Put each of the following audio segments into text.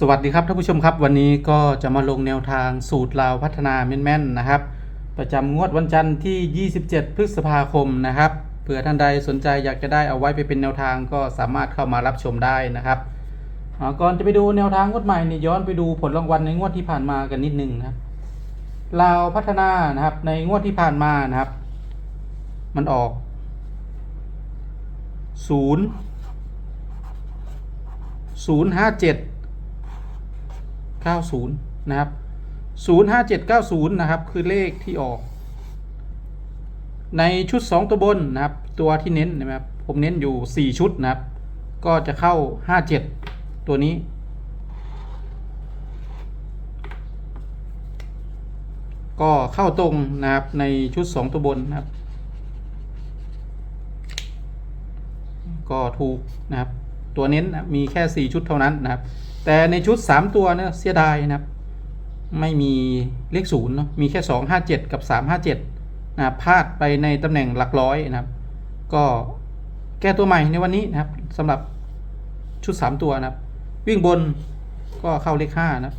สวัสดีครับท่านผู้ชมครับ วันนี้ก็จะมาลงแนวทางสูตรลาวพัฒนาแม่นๆนะครับ ประจำงวดวันจันทร์ที่ 27 พฤษภาคมนะครับเผื่อท่านใดสนใจอยากจะได้เอาไว้ไปเป็นแนวทางก็สามารถเข้ามารับชมได้นะครับก่อนจะไปดูแนวทางงวดใหม่นี่ย้อนไปดูผลรางวัลในงวดที่ผ่านมากันนิดนึงนะครับลาวพัฒนานะครับในงวดที่ผ่านมานะครับ มันออกศูนย์ศูนย์ห้าเจ็ด 90 นะครับ 05790 นะครับ คือเลขที่ออก ในชุด 2 ตัวบนนะครับ ตัวที่เน้นนะครับ ผมเน้นอยู่ 4 ชุดนะครับ ก็จะเข้า 57 ตัวนี้ ก็เข้าตรงนะครับในชุด 2 ตัวบนนะครับ ก็ถูกนะครับ ตัวเน้นนะมีแค่ 4 ชุดเท่านั้นนะครับ แต่ในชุด 3 ตัวเนี่ยเสียดายนะครับ ไม่มีเลขศูนย์เนาะมีแค่ 2 5 7 กับ 3 5 7นะพลาดไปในตำแหน่งหลักร้อยนะครับ ก็แก้ตัวใหม่ในวันนี้นะครับสำหรับชุด 3 ตัวนะครับ วิ่งบนก็เข้าเลข5นะ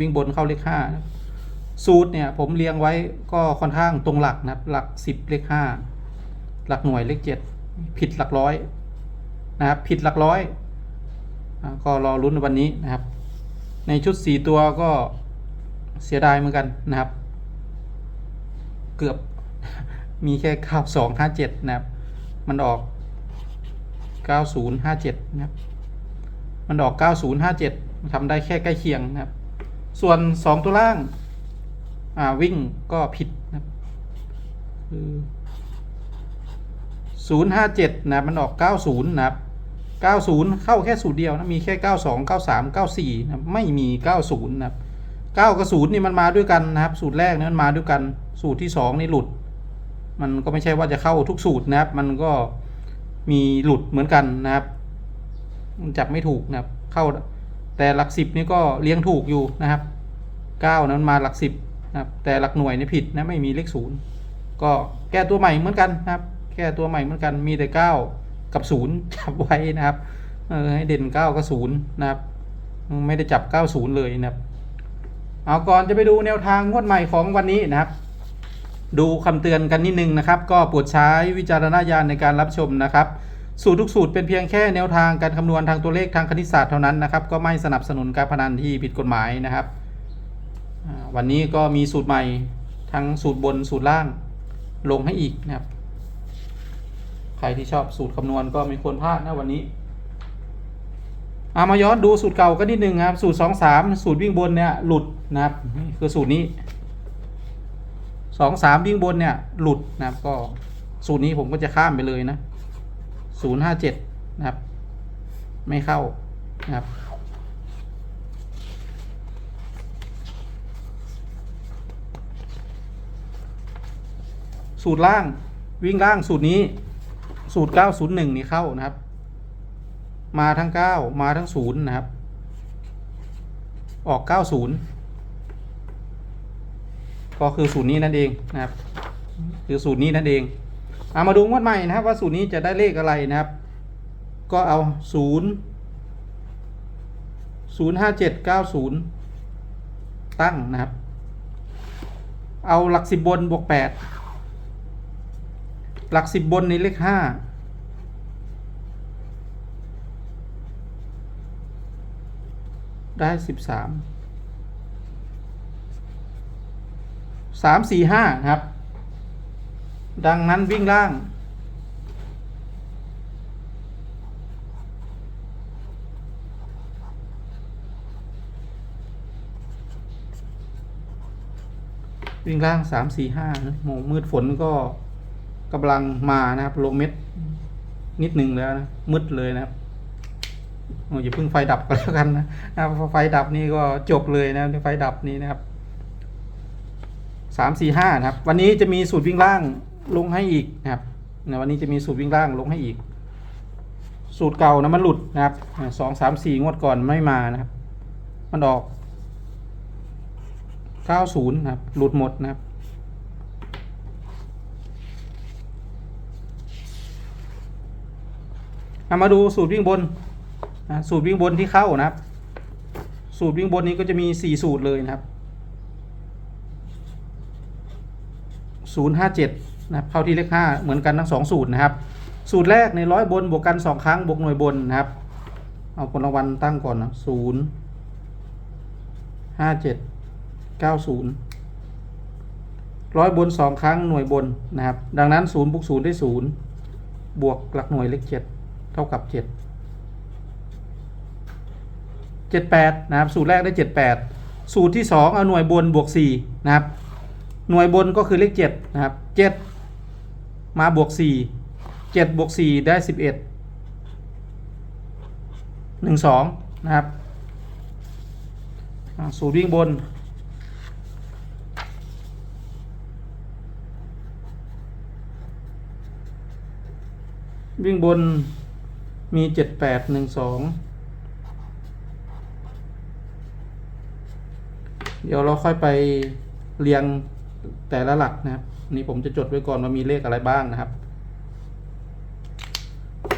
วิ่งบนเข้าเลข5นะสูตรเนี่ยผมเรียงไว้ก็ค่อนข้างตรงหลักนะครับ หลัก 10 เลข 5 หลักหน่วยเลข 7 ผิดหลักร้อย นะครับผิดหลักร้อยก็รอลุ้นในวันนี้นะครับ ในชุด 4 ตัวก็เสียดายเหมือนกันนะครับ เกือบมีแค่9257นะครับ มันออก 9057 นะครับ มันออก 9057ทำได้แค่ใกล้เคียงนะครับ ส่วน 2 ตัวล่าง อ่าวิ่งก็ผิดนะครับคือ057 นะครับมันออก 90 นะครับ 90 เข้าแค่สูตรเดียวนะ มีแค่ 92 93 94นะไม่มี 90 นะครับ 9 กับ 0 นี่มันมาด้วยกันนะครับ สูตรแรกนี่มันมาด้วยกัน สูตรที่ 2 นี่หลุด มันก็ไม่ใช่ว่าจะเข้าทุกสูตรนะครับ มันก็มีหลุดเหมือนกันนะครับมันจับไม่ถูกนะครับ เข้า แต่หลักสิบนี่ก็เลี้ยงถูกอยู่นะครับ9นั้นมาหลักสิบนะครับ แต่หลักหน่วยนี่ผิดนะ ไม่มีเลขศูนย์ก็แก้ตัวใหม่เหมือนกันนะครับ แก้ตัวใหม่เหมือนกัน มีแต่ 9 กับ0จับไว้นะครับเออให้เด่น9กับ0นย์นะครับ ไม่ได้จับ90เลยนะครับ เอาก่อนจะไปดูแนวทางงวดใหม่ของวันนี้นะครับ ดูคำเตือนกันนิดนึงนะครับ ก็โปรดใช้วิจารณญาณในการรับชมนะครับสูตรทุกสูตรเป็นเพียงแค่แนวทางการคำนวณทางตัวเลขทางคณิตศาสตร์เท่านั้นนะครับ ก็ไม่สนับสนุนการพนันที่ผิดกฎหมายนะครับ วันนี้ก็มีสูตรใหม่ทั้งสูตรบนสูตรล่างลงให้อีกนะครับ ใครที่ชอบสูตรคำนวณก็ไม่ควรพลาดนะวันนี้เอามาย้อนดูสูตรเก่าก็นิดนึงครับ สูตรสองสามสูตรวิ่งบนเนี่ยหลุดนะครับคือสูตรนี้สองสามวิ่งบนเนี่ยหลุดนะครับก็สูตรนี้ผมก็จะข้ามไปเลยนะศูนย์ห้าเจ็ดนะครับ ไม่เข้านะครับสูตรล่างวิ่งล่างสูตรนี้ สูตร 901 นี่เข้านะครับ มาทั้ง 9 มาทั้ง 0 นะครับ ออก 90 ก็คือสูตรนี้นั่นเองนะครับ คือสูตรนี้นั่นเองเอามาดูงวดใหม่นะครับ ว่าสูตรนี้จะได้เลขอะไรนะครับ ก็เอา 0 0 5 7 9 0 ตั้งนะครับ เอาหลักสิบบนบวก 8 หลักสิบบนในเลขห้าได้สิบสามสามสี่ห้าครับ ดังนั้นวิ่งล่างวิ่งล่างสามสี่ห้าโมงมืดฝนก็ กำลังมานะครับลงเม็ดนิดหนึ่งแล้วนะมืดเลยนะครับอย่าเพิ่งไฟดับก็แล้วกันนะนะครับไฟดับนี่ก็จบเลยนะไฟดับนี้นะครับสามสี่ห้านะครับ วันนี้จะมีสูตรวิ่งล่างลงให้อีกนะครับนะวันนี้จะมีสูตรวิ่งล่างลงให้อีก สูตรเก่านะมันหลุดนะครับสองสามสี่งวดก่อนไม่มานะครับ มันออกเก้าศูนย์นะครับ หลุดหมดนะครับ เอามาดูสูตรวิ่งบนนะสูตรวิ่งบนที่เข้านะครับ สูตรวิ่งบนนี้ก็จะมีสี่สูตรเลยนะครับศูนย์ห้าเจ็ดนะครับเข้าที่เลขห้าเหมือนกันทั้งสองสูตรนะครับ สูตรแรกในร้อยบนบวกกันสองครั้งบวกหน่วยบนนะครับ เอาผลรางวัลตั้งก่อนนะศูนย์ห้าเจ็ดเก้าศูนย์ร้อยบนสองครั้งหน่วยบนนะครับ ดังนั้นศูนย์บวกศูนย์ได้ศูนย์บวกหลักหน่วยเลขเจ็ด เท่ากับเจ็ดเจ็ดแปดนะครับ สูตรแรกได้เจ็ดแปดสูตรที่สองเอาหน่วยบนบวกสี่นะครับ หน่วยบนก็คือเลขเจ็ดนะครับเจ็ดมาบวกสี่เจ็ดบวกสี่ได้สิบเอ็ดหนึ่งสองนะครับ สูตรวิ่งบนวิ่งบน มีเจ็ดแปดหนึ่งสองเดี๋ยวเราค่อยไปเรียงแต่ละหลักนะครับ นี่ผมจะจดไว้ก่อนว่ามีเลขอะไรบ้างนะครับ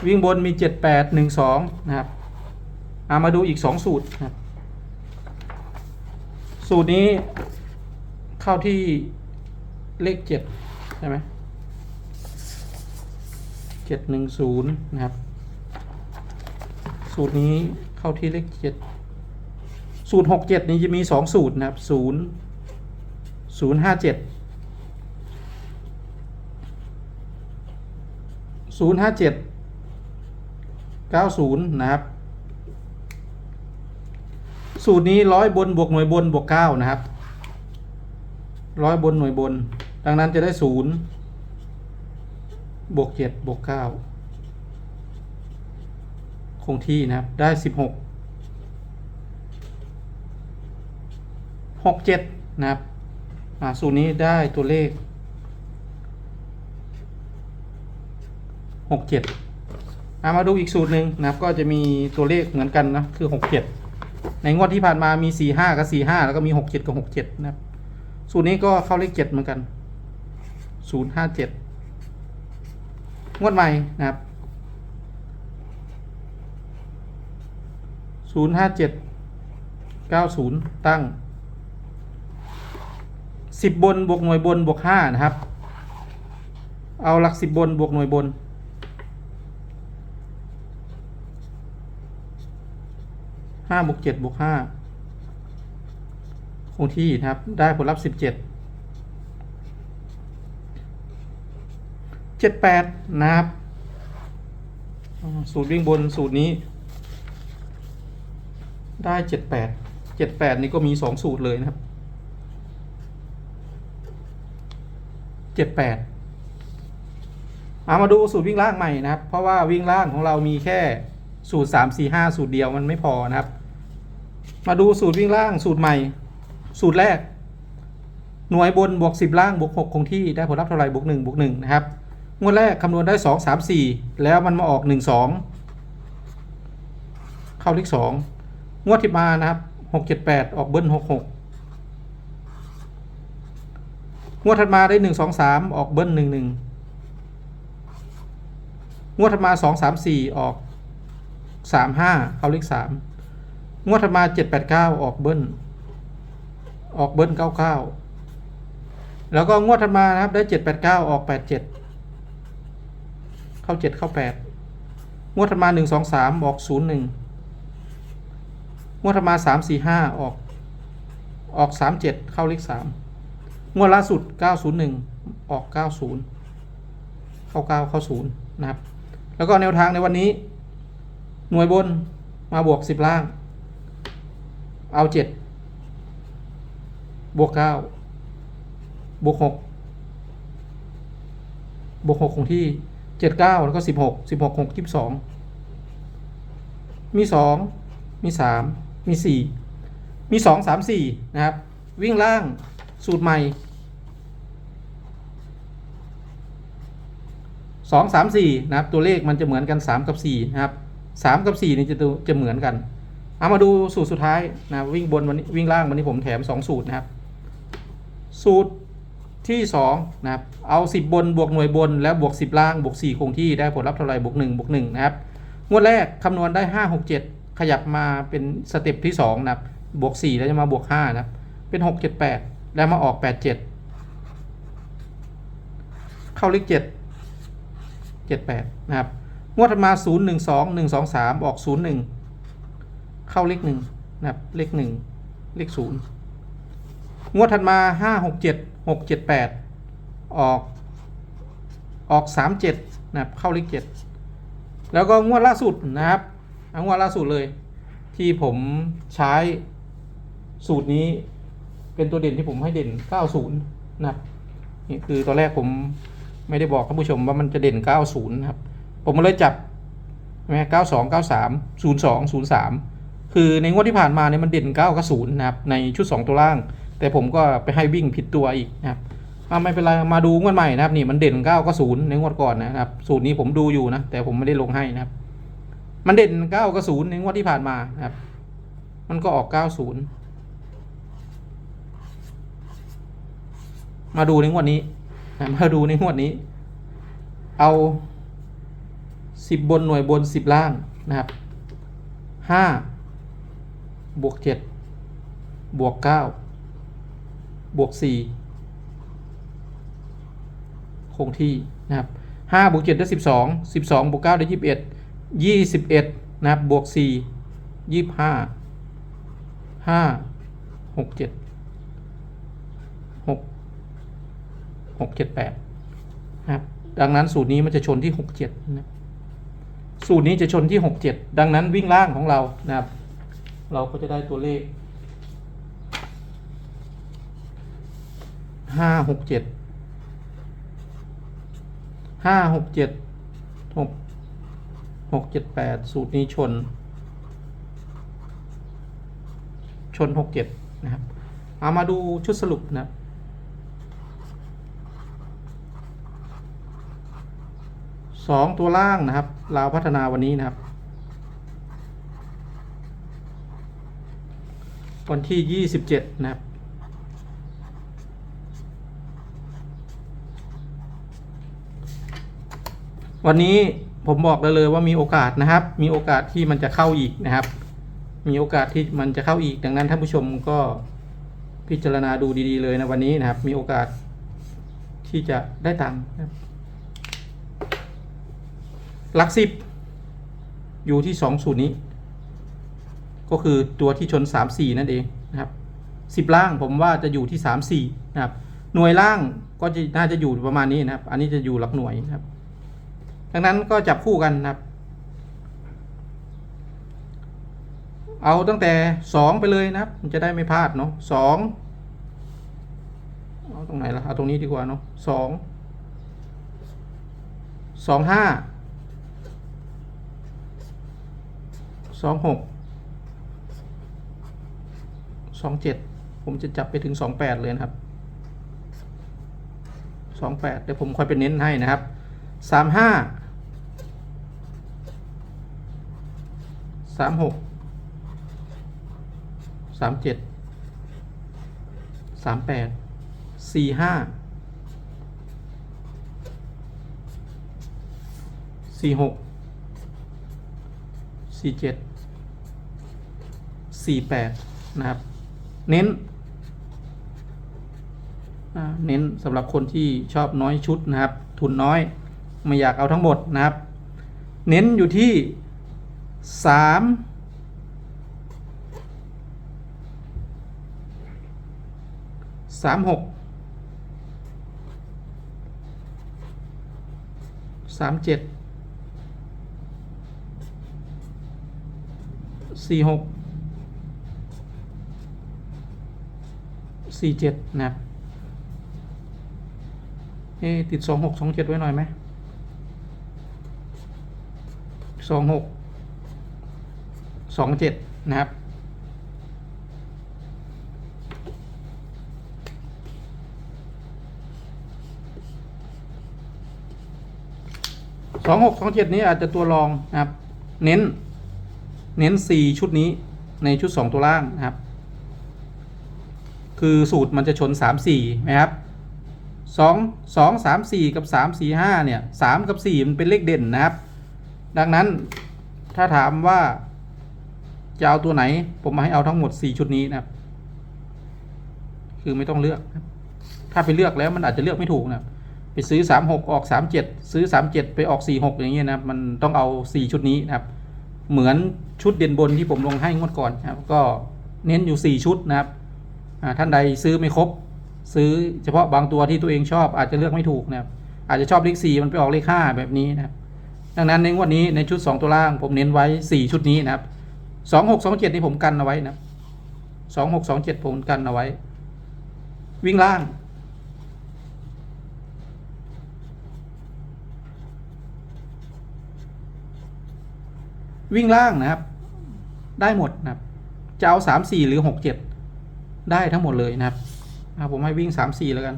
วิ่งบนมีเจ็ดแปดหนึ่งสองนะครับเอามาดูอีกสองสูตรนะครับ สูตรนี้เข้าที่เลขเจ็ดใช่ไหมเจ็ดหนึ่งศูนย์นะครับ สูตรนี้เข้าที่เลขเจ็ดสูตรหกเจ็ดนี้จะมีสองสูตรนะครับศูนย์ศูนย์ห้าเจ็ดศูนย์ห้าเจ็ด90นย์นะครับ สูตรนี้ร้อยบนบวกหน่วยบนบวก9นะครับร้อยบนหน่วยบน ดังนั้นจะได้ศูนย์บวก7บวก9 คงที่นะครับ ได้16 67นะครับอ่าสูตรนี้ได้ตัวเลข67อามาดูอีกสูตรหนึ่งนะครับ ก็จะมีตัวเลขเหมือนกันนะ คือ67ในงวดที่ผ่านมามี45กับ45แล้วก็มี67กับ67นะครับ สูตรนี้ก็เข้าเลข7เหมือนกัน057งวดใหม่นะครับ 057 90ตั้ง10บนบวกหน่วยบนบวก5นะครับ เอาหลัก10บนบวกหน่วยบน ห้าบวกเจ็ดบวกห้าคงที่นะครับ ได้ผลลัพธ์สิบเจ็ด เจ็ดแปดนะครับ สูตรวิ่งบนสูตรนี้ ได้เจ็ดแปดเจ็ดแปดนี่ก็มีสองสูตรเลยนะครับเจ็ดแปดเอามาดูสูตรวิ่งล่างใหม่นะครับ เพราะว่าวิ่งล่างของเรามีแค่สูตรสามสี่ห้าสูตรเดียวมันไม่พอนะครับ มาดูสูตรวิ่งล่างสูตรใหม่ สูตรแรก หน่วยบนบวกสิบล่างบวกหกคงที่ได้ผลลัพธ์เท่าไหร่บวกหนึ่งบวกหนึ่งนะครับงวดแรกคำนวณได้สองสามสี่แล้วมันมาออกหนึ่งสองเข้าเลขสอง งวดที่มานะครับหกเจ็ดแปดออกเบิ้ลหกหกงวดถัดมาได้หนึ่งสองสามออกเบิ้ลหนึ่งหนึ่งงวดถัดมาสองสามสี่ออกสามห้าเข้าเลขสามงวดถัดมาเจ็ดแปดเก้าออกเบิ้ลออกเบิ้ลเก้าเก้าแล้วก็งวดถัดมานะครับได้เจ็ดแปดเก้าออกแปดเจ็ดเข้าเจ็ดเข้าแปดงวดถัดมาหนึ่งสองสามออกศูนย์หนึ่ง งวดถัดมาสามสี่ห้าออกออกสามเจ็ดเข้าเลขสามงวดล่าสุดเก้าศูนย์หนึ่งออกเก้าศูนย์เข้าเก้าเข้าศูนย์นะครับ แล้วก็แนวทางในวันนี้ หน่วยบนมาบวกสิบล่าง เอาเจ็ดบวกเก้าบวกหกบวกหกคงที่เจ็ดเก้าแล้วก็สิบหกสิบหกหกยี่สิบสองมีสองมีสาม มีสี่มีสองสามสี่นะครับ วิ่งล่างสูตรใหม่สองสามสี่นะครับ ตัวเลขมันจะเหมือนกันสามกับสี่นะครับสามกับสี่นี่จะตัวจะเหมือนกัน เอามาดูสูตรสุดท้ายนะวิ่งบนวันนี้วิ่งล่างวันนี้ผมแถม 2 สูตรนะครับ สูตรที่ 2 นะครับ เอา 10 บนบวกหน่วยบน แล้วบวก 10 ล่างบวก4คงที่ได้ผลลัพธ์เท่าไหร่บวก1บวก1นะครับ งวดแรกคำนวณได้ 5 6 7 ขยับมาเป็นสเต็ปที่2นะครับบวกสี่แล้วจะมาบวกห้านะครับ เป็นหกเจ็ดแปดแล้วมาออกแปดเจ็ดเข้าเลขเจ็ดเจ็ดแปดนะครับงวดถัดมาศูนย์หนึ่งสองหนึ่งสองสามออกศูนย์หนึ่งเข้าเลขหนึ่งนะครับเลขหนึ่งเลขศูนย์งวดถัดมาห้าหกเจ็ดหกเจ็ดแปดออกออกสามเจ็ดนะครับเข้าเลขเจ็ดแล้วก็งวดล่าสุดนะครับ อางวดล่าสุดเลย ที่ผมใช้สูตรนี้ เป็นตัวเด่นที่ผมให้เด่น 90 นะครับนี่คือตอนแรกผมไม่ได้บอกท่านผู้ชมว่ามันจะเด่น 90 นะครับ ผมมาเลยจับใช่ไหม92 93 02 03 คือในงวดที่ผ่านมาเนี่ยมันเด่น 9 กับ0นะครับ ในชุด 2 ตัวล่าง แต่ผมก็ไปให้วิ่งผิดตัวอีกนะครับไม่เป็นไร มาดูงวดใหม่นะครับ นี่มันเด่น 9 กับ0ในงวดก่อนนะครับ สูตรนี้ผมดูอยู่นะ แต่ผมไม่ได้ลงให้นะครับ มันเด่น9กับ0ในงวดที่ผ่านมาครับ มันก็ออก90มาดูในงวดนี้มาดูในงวดนี้ เอาสิบบนหน่วยบนสิบล่างนะครับห้าบวกเจ็ดบวกเก้าบวกสี่คงที่นะครับห้าบวกเจ็ดได้สิบสองสิบสองบวกเก้าได้ยี่สิบเอ็ด ยี่สิบเอ็ดนะครับบวกสี่ยี่ห้าห้าหกเจ็ดหกหกเจ็ดแปดนะครับดังนั้นสูตรนี้มันจะชนที่หกเจ็ดนะสูตรนี้จะชนที่หกเจ็ดดังนั้นวิ่งล่างของเรานะครับ เราก็จะได้ตัวเลขห้าหกเจ็ดห้าหกเจ็ด หกเจ็ดแปดสูตรนี้ชน ชนหกเจ็ดนะครับเอามาดูชุดสรุปนะครับสองตัวล่างนะครับลาวพัฒนาวันนี้นะครับ วันที่ยี่สิบเจ็ดนะครับวันนี้ ผมบอกได้เลยว่ามีโอกาสนะครับ มีโอกาสที่มันจะเข้าอีกนะครับ มีโอกาสที่มันจะเข้าอีก ดังนั้นท่านผู้ชมก็พิจารณาดูดีๆเลยนะวันนี้นะครับ มีโอกาสที่จะได้ตังค์นะครับหลักสิบอยู่ที่สองสูตรนี้ ก็คือตัวที่ชนสามสี่นั่นเองนะครับสิบล่างผมว่าจะอยู่ที่สามสี่นะครับ หน่วยล่างก็จะน่าจะอยู่ประมาณนี้นะครับ อันนี้จะอยู่หลักหน่วยนะครับ ดังนั้นก็จับคู่กันนะครับ เอาตั้งแต่สองไปเลยนะครับ มันจะได้ไม่พลาดเนาะสองเอาตรงไหนล่ะ เอาตรงนี้ดีกว่าเนาะสองสองห้าสองหกสองเจ็ดผมจะจับไปถึงสองแปดเลยนะครับสองแปดเดี๋ยวผมค่อยไปเน้นให้นะครับสามห้า สามหกสามเจ็ดสามแปดสี่ห้าสี่หกสี่เจ็ดสี่แปดนะครับ เน้น เน้นสำหรับคนที่ชอบน้อยชุดนะครับ ทุนน้อย ไม่อยากเอาทั้งหมดนะครับ เน้นอยู่ที่ สามสามหกสามเจ็ดสี่หกสี่เจ็ดนะครับเอติดสองหกสองเจ็ดไว้หน่อยไหมสองหก สองเจ็ดนะครับ สองหกสองเจ็ดนี้อาจจะตัวรองนะครับ เน้น เน้น4ชุดนี้ในชุด2ตัวล่างนะครับ คือสูตรมันจะชน3 4นะครับ2 2 3 4กับ3 4 5เนี่ย3กับ4มันเป็นเลขเด่นนะครับ ดังนั้นถ้าถามว่า จะเอาตัวไหน ผมมาให้เอาทั้งหมดสี่ชุดนี้นะครับ คือไม่ต้องเลือก ถ้าไปเลือกแล้วมันอาจจะเลือกไม่ถูกนะครับ ไปซื้อสามหกออกสามเจ็ดซื้อสามเจ็ดไปออกสี่หกอย่างเงี้ยนะครับ มันต้องเอาสี่ชุดนี้นะครับ เหมือนชุดเด่นบนที่ผมลงให้งวดก่อนนะครับ ก็เน้นอยู่สี่ชุดนะครับ ท่านใดซื้อไม่ครบ ซื้อเฉพาะบางตัวที่ตัวเองชอบอาจจะเลือกไม่ถูกนะครับ อาจจะชอบเลขสี่มันไปออกเลขห้าแบบนี้นะครับ ดังนั้นในงวดนี้ในชุดสองตัวล่างผมเน้นไว้สี่ชุดนี้นะครับ สองหกสองเจ็ดนี่ผมกันเอาไว้นะสองหกสองเจ็ดผมกันเอาไว้ วิ่งล่าง วิ่งล่างนะครับ ได้หมดนะครับ จะเอาสามสี่หรือหกเจ็ดได้ทั้งหมดเลยนะครับผมให้วิ่งสามสี่แล้วกัน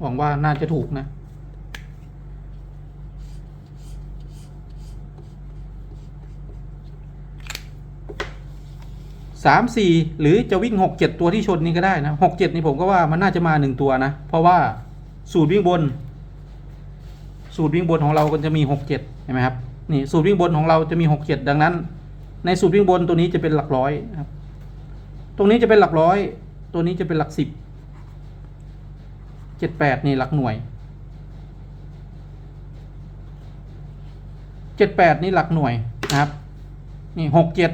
หวังว่าน่าจะถูกนะ สามสี่หรือจะวิ่งหกเจ็ดตัวที่ชนนี้ก็ได้นะหกเจ็ดนี่ผมก็ว่ามันน่าจะมาหนึ่งตัวนะ เพราะว่าสูตรวิ่งบน สูตรวิ่งบนของเราก็จะมีหกเจ็ดเห็นไหมครับนี่สูตรวิ่งบนของเราจะมีหกเจ็ดดังนั้น ในสูตรวิ่งบนตัวนี้จะเป็นหลักร้อยนะครับ ตรงนี้จะเป็นหลักร้อย ตัวนี้จะเป็นหลักสิบเจ็ดแปดนี่หลักหน่วยเจ็ดแปดนี่หลักหน่วยนะครับ นี่หกเจ็ด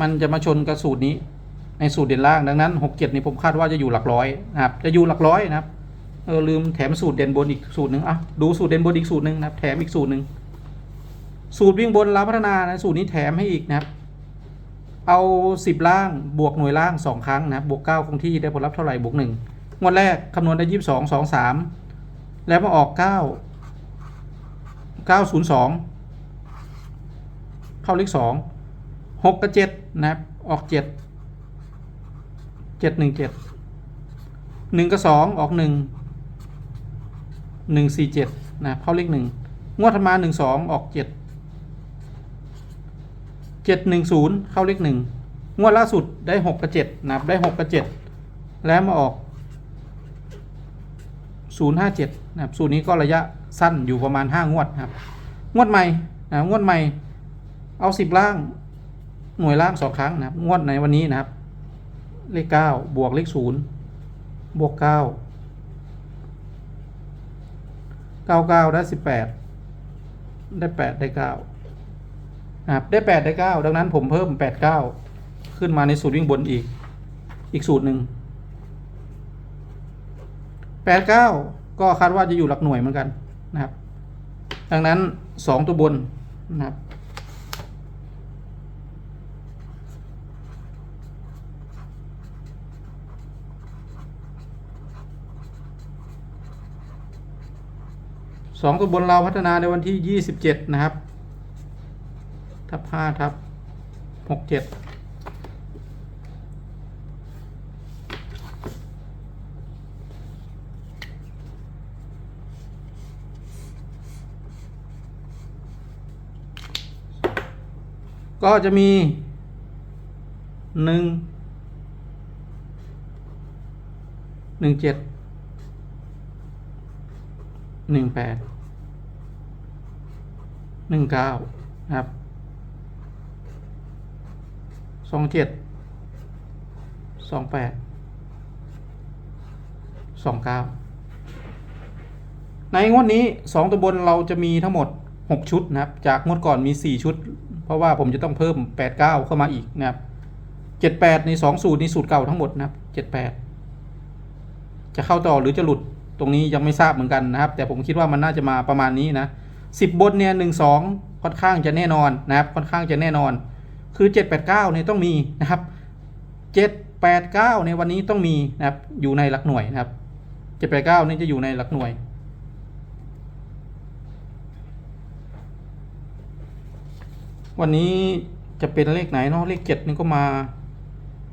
มันจะมาชนกับสูตรนี้ ในสูตรเด่นล่างดังนั้นหกเจ็ดนี่ผมคาดว่าจะอยู่หลักร้อยนะครับ จะอยู่หลักร้อยนะครับเออลืมแถมสูตรเด่นบนอีกสูตรหนึ่งอะดูสูตรเด่นบนอีกสูตรหนึ่งนะครับแถมอีกสูตรหนึ่งสูตรวิ่งบนเราพัฒนานะสูตรนี้แถมให้อีกนะครับเอาสิบล่างบวกหน่วยล่างสองครั้งนะครับบวกเก้าคงที่ได้ผลลัพธ์เท่าไหร่บวกหนึ่งงวดแรกคำนวณได้ยี่สิบสองสองสามแล้วมาออกเก้าเก้าศูนย์สองเข้าเลขสองหกกับเจ็ด นะครับ ออกเจ็ดเจ็ดหนึ่งเจ็ดหนึ่งกับสองออกหนึ่งหนึ่งสี่เจ็ดนะครับเข้าเลขหนึ่งงวดถัดมาหนึ่งสองออกเจ็ดเจ็ดหนึ่งศูนย์เข้าเลขหนึ่งงวดล่าสุดได้หกกับเจ็ดนะครับได้หกกับเจ็ดแล้วมาออกศูนย์ห้าเจ็ดนะครับสูตรนี้ก็ระยะสั้นอยู่ประมาณห้างวดครับ งวดใหม่นะงวดใหม่เอาสิบล่าง หน่วยล่างสองครั้งนะครับ งวดในวันนี้นะครับ เลขเก้าบวกเลขศูนย์บวกเก้าเก้าเก้าได้สิบแปดได้แปดได้เก้านะครับได้แปดได้เก้าดังนั้นผมเพิ่มแปดเก้าขึ้นมาในสูตรวิ่งบนอีก อีกสูตรหนึ่งแปดเก้าก็คาดว่าจะอยู่หลักหน่วยเหมือนกันนะครับ ดังนั้นสองตัวบนนะครับ สองตัวบนเราพัฒนาในวันที่ยี่สิบเจ็ดนะครับ ทับห้าทับหกเจ็ดก็จะมีหนึ่งหนึ่งเจ็ด หนึ่งแปดหนึ่งเก้านะครับสองเจ็ดสองแปดสองเก้าในงวดนี้สองตัวบนเราจะมีทั้งหมดหกชุดนะครับ จากงวดก่อนมีสี่ชุด เพราะว่าผมจะต้องเพิ่มแปดเก้าเข้ามาอีกนะครับเจ็ดแปดในสองสูตรในสูตรเก่าทั้งหมดนะครับเจ็ดแปดจะเข้าต่อหรือจะหลุด ตรงนี้ยังไม่ทราบเหมือนกันนะครับ แต่ผมคิดว่ามันน่าจะมาประมาณนี้นะสิบบนเนี่ยหนึ่งสองค่อนข้างจะแน่นอนนะครับค่อนข้างจะแน่นอน คือเจ็ดแปดเก้าเนี่ยต้องมีนะครับเจ็ดแปดเก้าในวันนี้ต้องมีนะครับอยู่ในหลักหน่วยนะครับเจ็ดแปดเก้านี่จะอยู่ในหลักหน่วยวันนี้จะเป็นเลขไหนเนาะเลขเจ็ดนี่ก็มา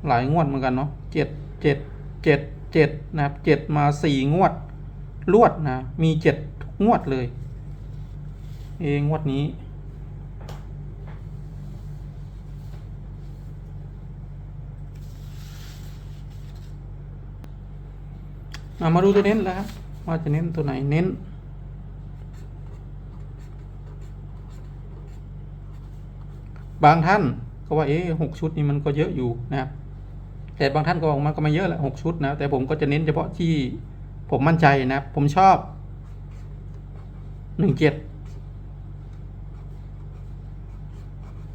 หลายงวดเหมือนกันเนาะเจ็ดเจ็ดเจ็ดเจ็ดนะครับเจ็ดมาสี่งวด ลวดนะ มีเจ็ดงวดเลย เองงวดนี้อะมาดูตัวเน้นแล้วครับว่าจะเน้นตัวไหนเน้นบางท่านก็ว่าเอ๊ะหกชุดนี่มันก็เยอะอยู่นะครับ แต่บางท่านก็บอกมันก็ไม่เยอะแหละหกชุดนะ แต่ผมก็จะเน้นเฉพาะที่ ผมมั่นใจนะ ผมชอบหนึ่งเจ็ด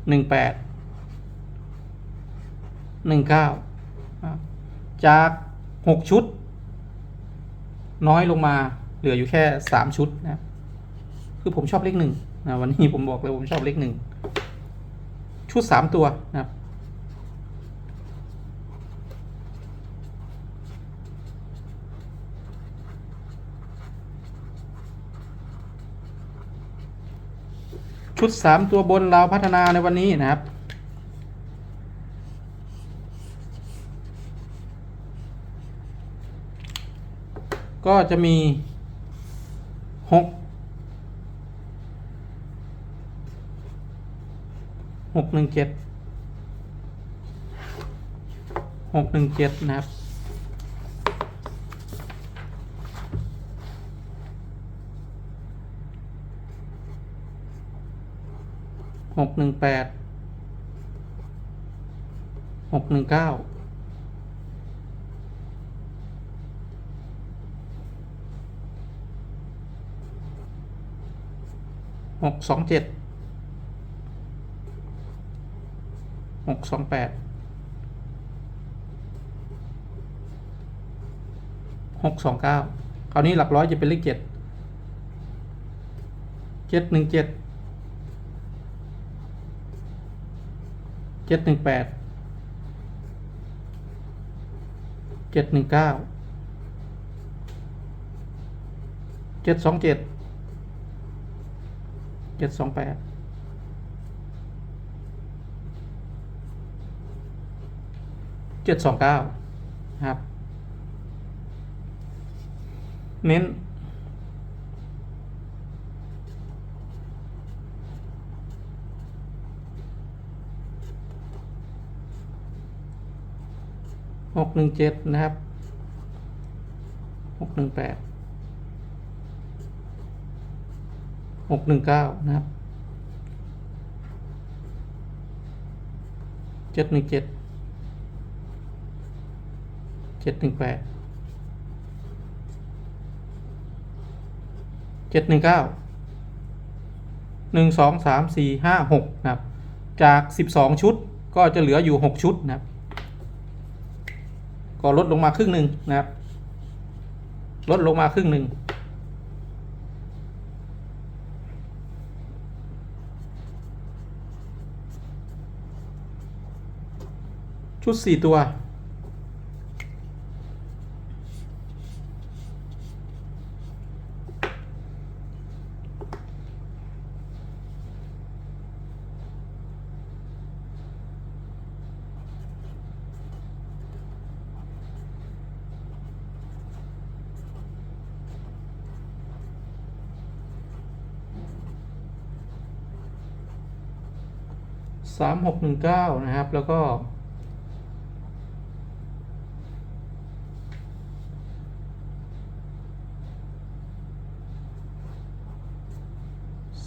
หนึ่งแปดหนึ่งเก้าจากหกชุด น้อยลงมาเหลืออยู่แค่สามชุดนะคือผมชอบเลขหนึ่งนะวันนี้ผมบอกเลยผมชอบเลขหนึ่งชุดสามตัวนะครับ ชุดสามตัวบนเราพัฒนาในวันนี้นะครับก็จะมีหกหกหนึ่งเจ็ดหกหนึ่งเจ็ดนะครับ หกหนึ่งแปดหกหนึ่งเก้าหกสองเจ็ดหกสองแปดหกสองเก้าคราวนี้หลักร้อยจะเป็นเลขเจ็ดเจ็ดหนึ่งเจ็ด เจ็ดหนึ่งแปดเจ็ดหนึ่งเก้าเจ็ดสองเจ็ดเจ็ดสองแปดเจ็ดสองเก้าครับ เน้น หกหนึ่งเจ็ดนะครับหกหนึ่งแปดหกหนึ่งเก้านะครับเจ็ดหนึ่งเจ็ดเจ็ดหนึ่งแปดเจ็ดหนึ่งเก้าหนึ่งสองสามสี่ห้าหกนะครับ จากสิบสองชุดก็จะเหลืออยู่หกชุดนะครับ ก็ลดลงมาครึ่งหนึ่งนะครับ ลดลงมาครึ่งหนึ่งชุดสี่ตัว สามหกหนึ่งเก้านะครับ แล้วก็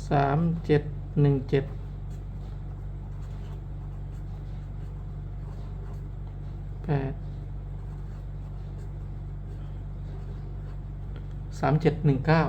สามเจ็ดหนึ่งเจ็ดแปดสามเจ็ดหนึ่งเก้า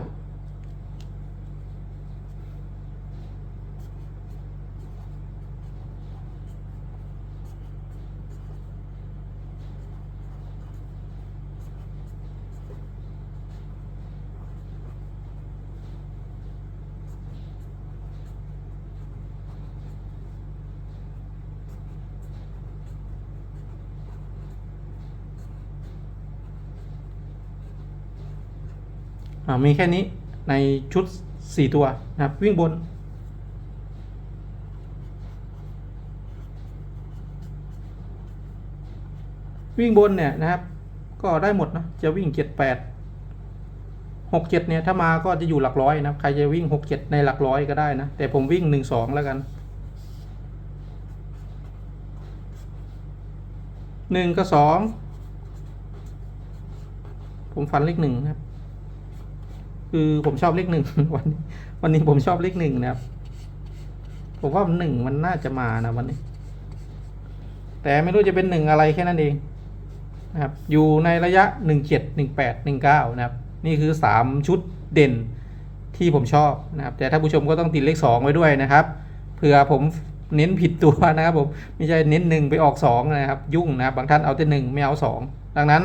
มีแค่นี้ในชุดสี่ตัวนะครับ วิ่งบน วิ่งบนเนี่ยนะครับ ก็ได้หมดนะจะวิ่งเจ็ดแปดหกเจ็ดเนี่ยถ้ามาก็จะอยู่หลักร้อยนะครับ ใครจะวิ่งหกเจ็ดในหลักร้อยก็ได้นะ แต่ผมวิ่งหนึ่งสองแล้วกันหนึ่งกับสองผมฟันเลขหนึ่งครับ คือผมชอบเลขหนึ่งวันนี้วันนี้ผมชอบเลขหนึ่งนะครับ ผมว่าหนึ่งมันน่าจะมานะวันนี้ แต่ไม่รู้จะเป็นหนึ่งอะไรแค่นั้นเองนะครับ อยู่ในระยะหนึ่งเจ็ดหนึ่งแปดหนึ่งเก้านะครับ นี่คือสามชุดเด่นที่ผมชอบนะครับ แต่ถ้าผู้ชมก็ต้องติดเลขสองไว้ด้วยนะครับเผื่อผมเน้นผิดตัวนะครับผมไม่ใช่เน้นหนึ่งไปออกสองนะครับ ยุ่งนะครับบางท่านเอาแต่หนึ่งไม่เอาสองดังนั้น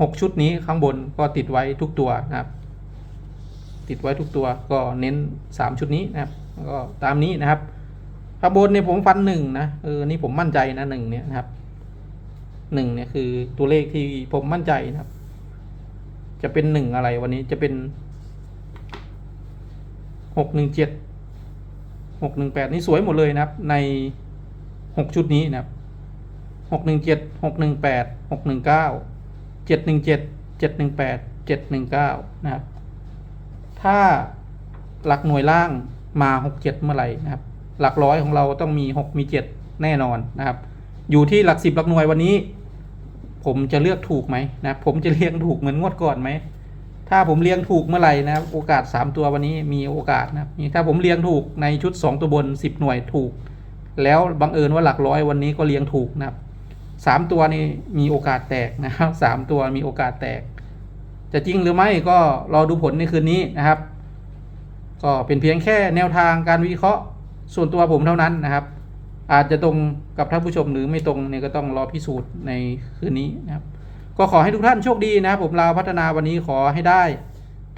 หกชุดนี้ข้างบนก็ติดไว้ทุกตัวนะครับ ติดไว้ทุกตัวก็เน้นสามชุดนี้นะครับก็ตามนี้นะครับข้างบนเนี่ยผมฟันหนึ่งนะเออนี่ผมมั่นใจนะหนึ่งเนี่ยนะครับหนึ่งเนี่ยคือตัวเลขที่ผมมั่นใจนะครับ จะเป็นหนึ่งอะไรวันนี้จะเป็นหกหนึ่งเจ็ดหกหนึ่งแปดนี่สวยหมดเลยนะครับ ในหกชุดนี้นะครับหกหนึ่งเจ็ดหกหนึ่งแปดหกหนึ่งเก้า เจ็ดหนึ่งเจ็ดเจ็ดหนึ่งแปดเจ็ดหนึ่งเก้านะครับ ถ้าหลักหน่วยล่างมาหกเจ็ดเมื่อไหร่นะครับ หลักร้อยของเราต้องมีหกมีเจ็ดแน่นอนนะครับ อยู่ที่หลักสิบหลักหน่วยวันนี้ ผมจะเลือกถูกไหมนะครับ ผมจะเลี้ยงถูกเหมือนงวดก่อนไหม ถ้าผมเลี้ยงถูกเมื่อไหร่นะครับ โอกาสสามตัววันนี้มีโอกาสนะครับถ้าผมเลี้ยงถูกในชุดสองตัวบนสิบหน่วยถูก แล้วบังเอิญว่าหลักร้อยวันนี้ก็เลี้ยงถูกนะครับ สามตัวนี้มีโอกาสแตกนะครับสามตัวมีโอกาสแตก จะจริงหรือไม่ก็รอดูผลในคืนนี้นะครับ ก็เป็นเพียงแค่แนวทางการวิเคราะห์ส่วนตัวผมเท่านั้นนะครับ อาจจะตรงกับท่านผู้ชมหรือไม่ตรงเนี่ยก็ต้องรอพิสูจน์ในคืนนี้นะครับ ก็ขอให้ทุกท่านโชคดีนะครับ ผมลาวพัฒนาวันนี้ขอให้ได้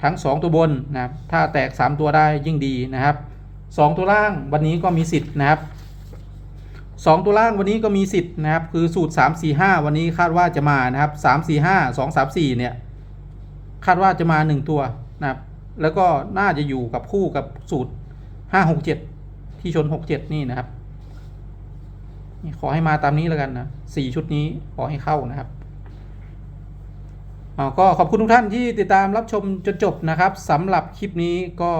ทั้ง 2 ตัวบนนะครับ ถ้าแตก 3 ตัวได้ยิ่งดีนะครับ 2 ตัวล่างวันนี้ก็มีสิทธิ์นะครับ 2 ตัวล่างวันนี้ก็มีสิทธิ์นะครับ คือสูตร 3 4 5 วันนี้คาดว่าจะมานะครับ 3 4 5 2 3 4 เนี่ย คาดว่าจะมา 1 ตัวนะครับ แล้วก็น่าจะอยู่กับคู่กับสูตร 5 6 7 ที่ชน 6 7 นี่นะครับ ขอให้มาตามนี้แล้วกันนะสี่ชุดนี้ขอให้เข้านะครับอ่าก็ขอบคุณทุกท่านที่ติดตามรับชมจนจบนะครับสำหรับคลิปนี้ก็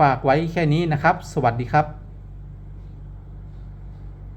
ฝากไว้แค่นี้นะครับ สวัสดีครับ